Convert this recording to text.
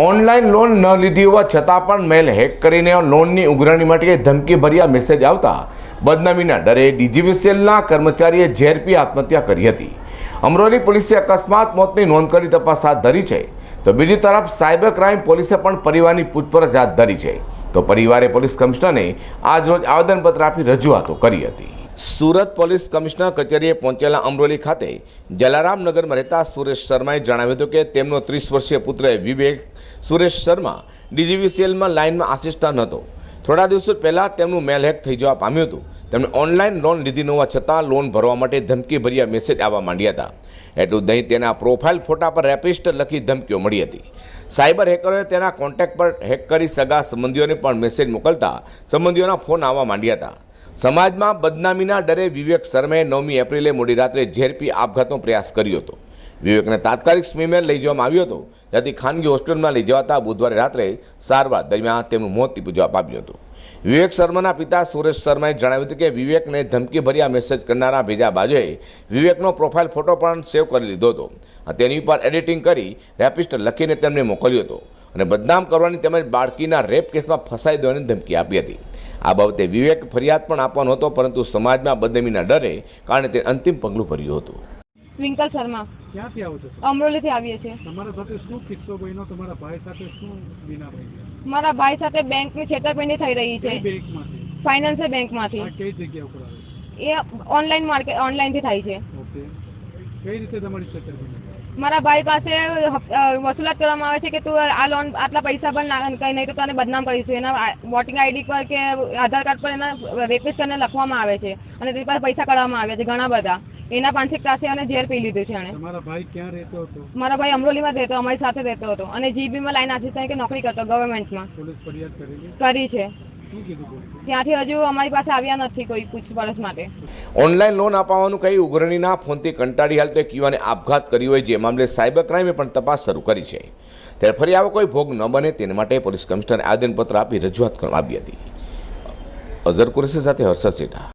Online loan ન લીધી હોવા છતાં પણ મેલ હેક કરીને લોનની ઉઘરાણી માટે ધમકીભર્યા મેસેજ આવતા બદનામીના ડરે ડીજીવીસીએલના કર્મચારીએ ઝેરપી આત્મહત્યા કરી હતી. અમરોલી પોલીસે અકસ્માત મોતની નોંધ કરી તપાસ હાથ ધરી છે. તો બીજી તરફ સાયબર ક્રાઇમ પોલીસે પણ પરિવારની પૂછપરછ હાથ ધરી છે. તો પરિવારે પોલીસ કમિશનરને આજરોજ આવેદનપત્ર આપી રજૂઆતો કરી હતી. સુરત પોલીસ કમિશનર કચેરીએ પહોંચેલા અમરોલી ખાતે જલારામનગરમાં રહેતા સુરેશ શર્માએ જણાવ્યું હતું કે તેમનો ત્રીસ વર્ષીય પુત્ર વિવેક સુરેશ શર્મા ડીજીવીસીએલમાં લાઇનમાં આસિસ્ટન્ટ હતો. થોડા દિવસો પહેલાં તેમનું મેલ હેક થઈ જવા પામ્યું હતું. તેમણે ઓનલાઈન લોન લીધી ન હોવા છતાં લોન ભરવા માટે ધમકીભર્યા મેસેજ આવવા માંડ્યા હતા. એટલું દહીં તેના પ્રોફાઇલ ફોટા પર રેપિસ્ટ લખી ધમકીઓ મળી હતી. સાયબર હેકરોએ તેના કોન્ટેક્ટ પર હેક કરી સગા સંબંધીઓને પણ મેસેજ મોકલતા સંબંધીઓના ફોન આવવા માંડ્યા હતા. સમાજમાં બદનામીના ડરે વિવેક શર્માએ નવમી એપ્રિલે મોડી રાત્રે ઝેરપી આપઘાતનો પ્રયાસ કર્યો હતો. વિવેકને તાત્કાલિક સ્મીમેર લઈ જવામાં આવ્યો હતો જેથી ખાનગી હોસ્પિટલમાં લઈ જવાતા બુધવારે રાત્રે સારવાર દરમિયાન તેમનું મોત નીપજવા પામ્યું હતું. વિવેક શર્માના પિતા સુરેશ શર્માએ જણાવ્યું હતું કે વિવેકને ધમકીભર્યા મેસેજ કરનારા ભેજા બાજુએ વિવેકનો પ્રોફાઇલ ફોટો પણ સેવ કરી લીધો હતો તેની ઉપર એડિટિંગ કરી રેપિસ્ટ લખીને તેમને મોકલ્યો હતો અને બદનામ કરવાની તેમજ બાળકીના રેપ કેસમાં ફસાઈ દેવાની ધમકી આપી હતી. આ બાબતે વિવેક ફરિયાદ પણ આપવાનો હતો પરંતુ સમાજમાં બદનામીના ડરે કારણે તે અંતિમ પગલું ભર્યું હતું. ટ્વિંકલ શર્મા. ક્યાંથી આવો છો? અમરોલીથી આવીએ છીએ. તમારા સાથે શું કિસ્સો બન્યો? તમારા ભાઈ સાથે શું વિના ભાઈ મારા ભાઈ સાથે બેંકની છેતરપિંડી થઈ રહી છે. બેંકમાંથી? ફાઇનાન્સિયલ બેંકમાંથી. આ કઈ જગ્યા ઉપર આવે એ ઓનલાઈન માર્કેટ ઓનલાઈનથી થાય છે. ઓકે. કઈ રીતે તમારી છેતરપિંડી? મારા ભાઈ પાસે વસૂલાત કરવામાં આવે છે કે તું આ લોન આટલા પૈસા પણ કંઈ નહીં તો તને બદનામ કરીશું. એના વોટિંગ આઈડી પર કે આધાર કાર્ડ પર એના રેપિસ કરીને લખવામાં આવે છે. અને તેની પાસે પૈસા કાઢવામાં આવે છે ઘણા બધા. એના પાંચેક ત્રાસે અને ઝેર પી લીધું છે એણે. મારા ભાઈ ક્યાં રહેતો હતો? મારા ભાઈ અમરોલીમાં રહેતો અમારી સાથે રહેતો હતો. અને જીબીમાં લાઈન આસિસ્ટન્ટ કે નોકરી કરતો ગવર્મેન્ટમાં પોલીસ ફરિયાદ કરી છે? ત્યાંથી હજુ અમારી પાસે આવ્યા નથી કોઈ પૂછપરછ માટે. ઓનલાઈન લોન અપાવવાનું કહી ઉઘરણીના ફોનથી કંટાળી હાલ તો એક યુવાને આપઘાત કર્યો હોય જે મામલે સાયબર ક્રાઇમે પણ તપાસ શરૂ કરી છે. ત્યારે ફરી આવો કોઈ ભોગ ન બને તેના માટે પોલીસ કમિશનરે આવેદનપત્ર આપી રજૂઆત કરવામાં આવી હતી. અઝર કુરેશી સાથે હર્ષદ સેઠા